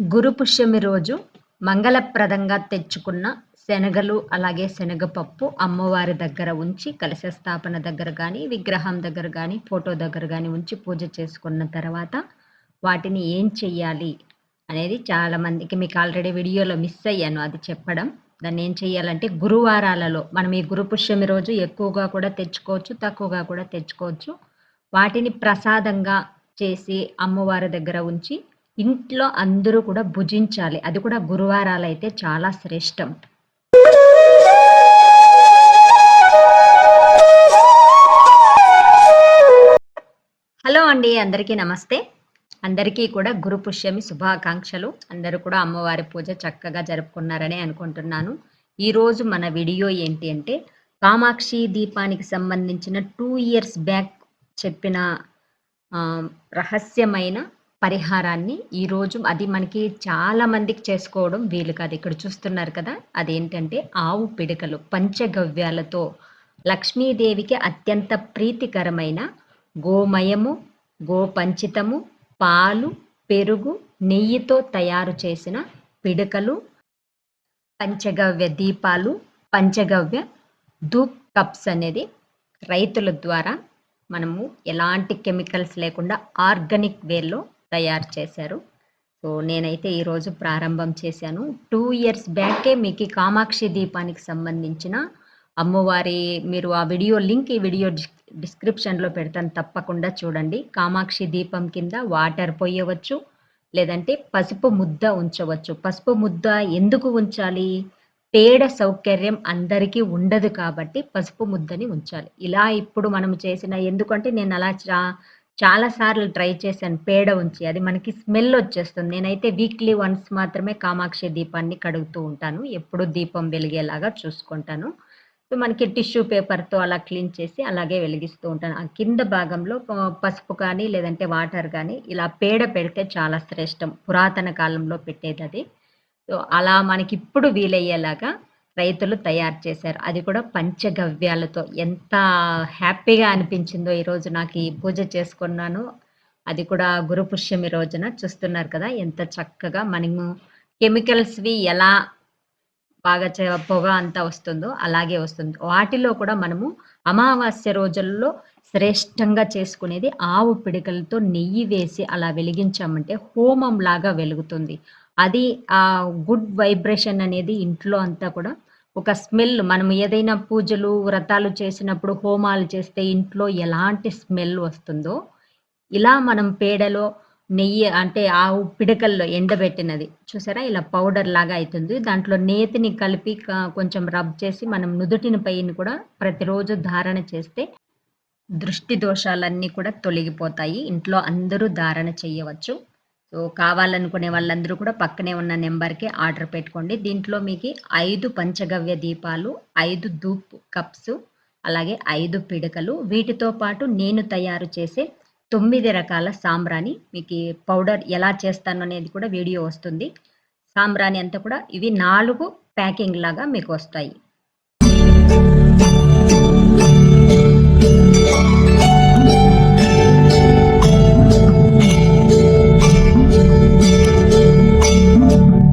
గురుపుష్యమి రోజు మంగళప్రదంగా తెచ్చుకున్న శనగలు అలాగే శనగపప్పు అమ్మవారి దగ్గర ఉంచి కలశ స్థాపన దగ్గర కానీ విగ్రహం దగ్గర కానీ ఫోటో దగ్గర కానీ ఉంచి పూజ చేసుకున్న తర్వాత వాటిని ఏం చెయ్యాలి అనేది చాలామందికి మీకు ఆల్రెడీ వీడియోలో మిస్ అయ్యాను అది చెప్పడం. దాన్ని ఏం చెయ్యాలంటే గురువారాలలో మనం ఈ గురుపుష్యమి రోజు ఎక్కువగా కూడా తెచ్చుకోవచ్చు తక్కువగా కూడా తెచ్చుకోవచ్చు. వాటిని ప్రసాదంగా చేసి అమ్మవారి దగ్గర ఉంచి ఇంట్లో అందరూ కూడా భుజించాలి. అది కూడా గురువారాలు అయితే చాలా శ్రేష్టం. హలో అండి అందరికీ నమస్తే. అందరికీ కూడా గురు పుష్యమి శుభాకాంక్షలు. అందరూ కూడా అమ్మవారి పూజ చక్కగా జరుపుకున్నారని అనుకుంటున్నాను. ఈరోజు మన వీడియో ఏంటి అంటే కామాక్షి దీపానికి సంబంధించిన టూ ఇయర్స్ బ్యాక్ చెప్పిన రహస్యమైన పరిహారాన్ని ఈరోజు అది మనకి చాలా మందికి చేసుకోవడం వీలు కాదు. ఇక్కడ చూస్తున్నారు కదా అదేంటంటే ఆవు పిడకలు పంచగవ్యాలతో లక్ష్మీదేవికి అత్యంత ప్రీతికరమైన గోమయము గోపంచితము పాలు పెరుగు నెయ్యితో తయారు చేసిన పిడకలు పంచగవ్య దీపాలు పంచగవ్య ధూప్ కప్స్ అనేది రైతుల ద్వారా మనము ఎలాంటి కెమికల్స్ లేకుండా ఆర్గానిక్ వేలో తయారు చేశారు. సో నేనైతే ఈరోజు ప్రారంభం చేశాను. టూ ఇయర్స్ బ్యాకే మీకు కామాక్షి దీపానికి సంబంధించిన అమ్మవారి మీరు ఆ వీడియో లింక్ ఈ వీడియో డిస్క్రిప్షన్లో పెడతాను. తప్పకుండా చూడండి. కామాక్షి దీపం కింద వాటర్ పోయవచ్చు లేదంటే పసుపు ముద్ద ఉంచవచ్చు. పసుపు ముద్ద ఎందుకు ఉంచాలి? పేడ సౌకర్యం అందరికీ ఉండదు కాబట్టి పసుపు ముద్దని ఉంచాలి. ఇలా ఇప్పుడు మనం చేసిన ఎందుకంటే నేను అలా చాలా సార్లు ట్రై చేశాను పేడ ఉంచి అది మనకి స్మెల్ వచ్చేస్తుంది. నేనైతే వీక్లీ వన్స్ మాత్రమే కామాక్షి దీపాన్ని కడుగుతూ ఉంటాను. ఎప్పుడు దీపం వెలిగేలాగా చూసుకుంటాను. సో మనకి టిష్యూ పేపర్తో అలా క్లీన్ చేసి అలాగే వెలిగిస్తూ ఉంటాను. ఆ కింద భాగంలో పసుపు కానీ లేదంటే వాటర్ కానీ ఇలా పేడ పెడితే చాలా శ్రేష్టం. పురాతన కాలంలో పెట్టేది అది. సో అలా మనకి ఇప్పుడు వీలయ్యేలాగా రైతులు తయారు చేశారు. అది కూడా పంచగవ్యాలతో. ఎంత హ్యాపీగా అనిపించిందో ఈరోజు నాకు ఈ పూజ చేసుకున్నాను. అది కూడా గురు పుష్యమి రోజున చూస్తున్నారు కదా ఎంత చక్కగా మనము కెమికల్స్వి ఎలా బాగా పొగ అంతా వస్తుందో అలాగే వస్తుంది. వాటిలో కూడా మనము అమావాస్య రోజుల్లో శ్రేష్టంగా చేసుకునేది ఆవు పిడికలతో నెయ్యి వేసి అలా వెలిగించామంటే హోమం లాగా వెలుగుతుంది. అది ఆ గుడ్ వైబ్రేషన్ అనేది ఇంట్లో అంతా కూడా ఒక స్మెల్ మనం ఏదైనా పూజలు వ్రతాలు చేసినప్పుడు హోమాలు చేస్తే ఇంట్లో ఎలాంటి స్మెల్ వస్తుందో ఇలా మనం పేడలో నెయ్యి అంటే ఆవు పిడకల్లో ఎండబెట్టినది. చూసారా? ఇలా పౌడర్ లాగా అవుతుంది దాంట్లో నేతిని కలిపి కొంచెం రబ్ చేసి మనం నుదుటిని పైన కూడా ప్రతిరోజు ధారణ చేస్తే దృష్టి దోషాలన్నీ కూడా తొలగిపోతాయి. ఇంట్లో అందరూ ధారణ చేయవచ్చు. సో కావాలనుకునే వాళ్ళందరూ కూడా పక్కనే ఉన్న నెంబర్కి ఆర్డర్ పెట్టుకోండి. దీంట్లో మీకు ఐదు పంచగవ్య దీపాలు ఐదు ధూప్ కప్స్ అలాగే ఐదు పిడకలు. వీటితో పాటు నేను తయారు చేసే తొమ్మిది రకాల సాంబ్రాణి. మీకు పౌడర్ ఎలా చేస్తాను అనేది కూడా వీడియో వస్తుంది. సాంబ్రాణి అంతా కూడా ఇవి నాలుగు ప్యాకింగ్ లాగా మీకు వస్తాయి.